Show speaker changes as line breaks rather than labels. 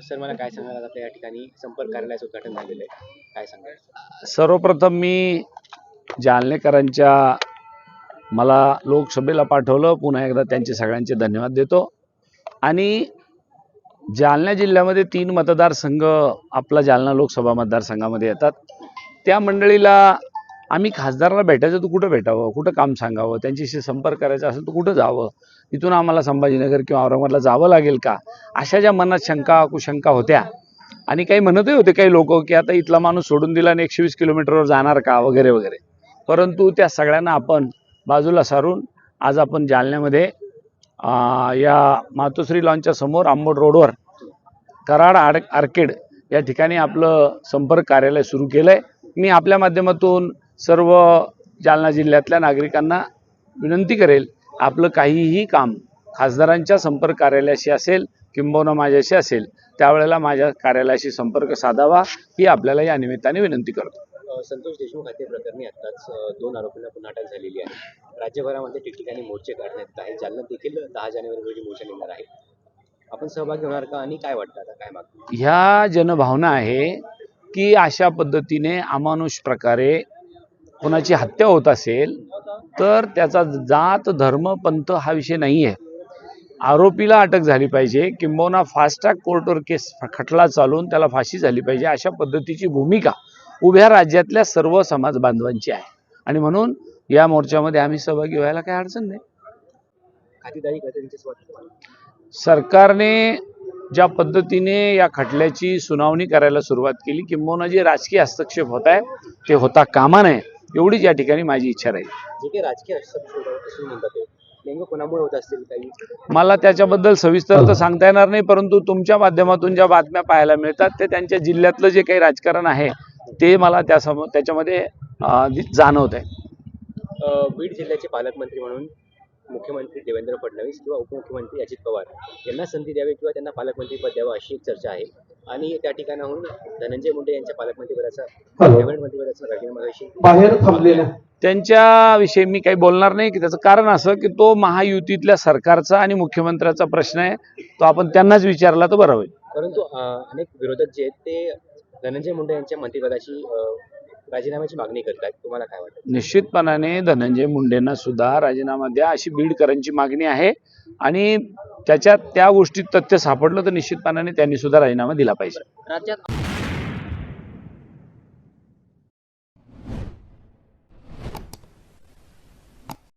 Sir मला काय सांगाल? आपल्या या ठिकाणी संपर्क कार्यालयाचं उद्घाटन झालेलं आहे. काय सांगाल?
सर्वप्रथम मी जालनेकरांच्या मला लोकसभेला पाठवलं. पुन्हा एकदा त्यांचे सगळ्यांचे धन्यवाद देतो. आणि जालना जिल्ह्यामध्ये तीन मतदारसंघ आपला जालना लोकसभा मतदारसंघामध्ये येतात. त्या मंडळीला आम्ही खासदाराला भेटायचं तर कुठं भेटावं? कुठं काम सांगावं? त्यांच्याशी संपर्क करायचा असेल तर कुठं जावं? इथून आम्हाला संभाजीनगर किंवा औरंगाबादला जावं लागेल का? अशा ज्या मनात शंका कुशंका होत्या आणि काही म्हणतही होते काही लोक की आता इथला माणूस सोडून दिला आणि एकशे वीस किलोमीटरवर जाणार का? वगैरे वगैरे. परंतु त्या सगळ्यांना आपण बाजूला सारून आज आपण जालन्यामध्ये या मातोश्री लॉनच्या समोर आंबोड रोडवर कराड आड आर्केड या ठिकाणी आपलं संपर्क कार्यालय सुरू केलं आहे मी आपल्या माध्यमातून सर्व जालना जिल्ह्यातल्या नागरिकांना विनंती करेल आपलं काहीही काम खासदारांच्या संपर्क कार्यालयाशी असेल किंबहुना माझ्याशी असेल त्यावेळेला माझ्या कार्यालयाशी संपर्क साधावा ही आपल्याला या निमित्ताने विनंती करतो.
संतोष देशमुख हत्ये प्रकरणी आत्ताच अ, दोन आरोपींना पुन्हा अटक झालेली आहे. राज्यभरामध्ये ठिकठिकाणी मोर्चे काढण्यात येत आहेत जालन्यात देखील दहा जानेवारी रोजी मोर्चा निघणार आहे आपण सहभागी होणार का आणि काय वाटतं आता? काय मागणी
ह्या जनभावना आहे की अशा पद्धतीने अमानुष प्रकारे कोणाची हत्या होत असेल तर त्याचा जात धर्म पंथ हा विषय नाही आहे आरोपीला अटक झाली पाहिजे किंबहुना फास्ट ट्रॅक कोर्टवर केस खटला चालून त्याला फाशी झाली पाहिजे अशा पद्धतीची भूमिका उभ्या राज्यातल्या सर्व समाज बांधवांची आहे. आणि म्हणून या मोर्चामध्ये आम्ही सहभागी व्हायला काही अडचण नाही. सरकारने ज्या पद्धतीने या खटल्याची सुनावणी करायला सुरुवात केली किंबहुना जे राजकीय हस्तक्षेप होत आहे ते होता कामा नये. एवढीच या ठिकाणी माझी इच्छा राहील. मला त्याच्याबद्दल सविस्तर तर सांगता येणार नाही परंतु तुमच्या माध्यमातून ज्या बातम्या पाहायला मिळतात ते त्यांच्या जिल्ह्यातलं जे काही राजकारण आहे ते मला त्या समोर त्याच्यामध्ये जाणवत आहे.
बीड जिल्ह्याचे पालकमंत्री म्हणून मुख्यमंत्री देवेंद्र फडणवीस किंवा उपमुख्यमंत्री अजित पवार यांना संधी द्यावी किंवा त्यांना पालकमंत्रीपद द्यावं अशी एक चर्चा आहे. आणि त्या ठिकाणाहून धनंजय मुंडे यांच्या पालकमंत्रीपदाचा कॅबिनेट मंत्रिपदाचा राजीनामा
बाहेर थांबलेल्या
त्यांच्याविषयी मी काही बोलणार नाही की त्याचं कारण असं की तो महायुतीतल्या सरकारचा आणि मुख्यमंत्र्याचा प्रश्न आहे तो आपण त्यांनाच विचारला तर बरं होईल.
परंतु अनेक विरोधक जे आहेत ते धनंजय मुंडे यांच्या मंत्रिपदाची राजीनाम्याची मागणी करतात. तुम्हाला काय वाटतं?
निश्चितपणाने धनंजय मुंडेंना सुद्धा राजीनामा द्या अशी बीडकरांची मागणी आहे. आणि त्याच्यात त्या गोष्टीत तथ्य सापडलं तर निश्चितपणाने त्यांनी सुद्धा राजीनामा दिला पाहिजे.
राज्यात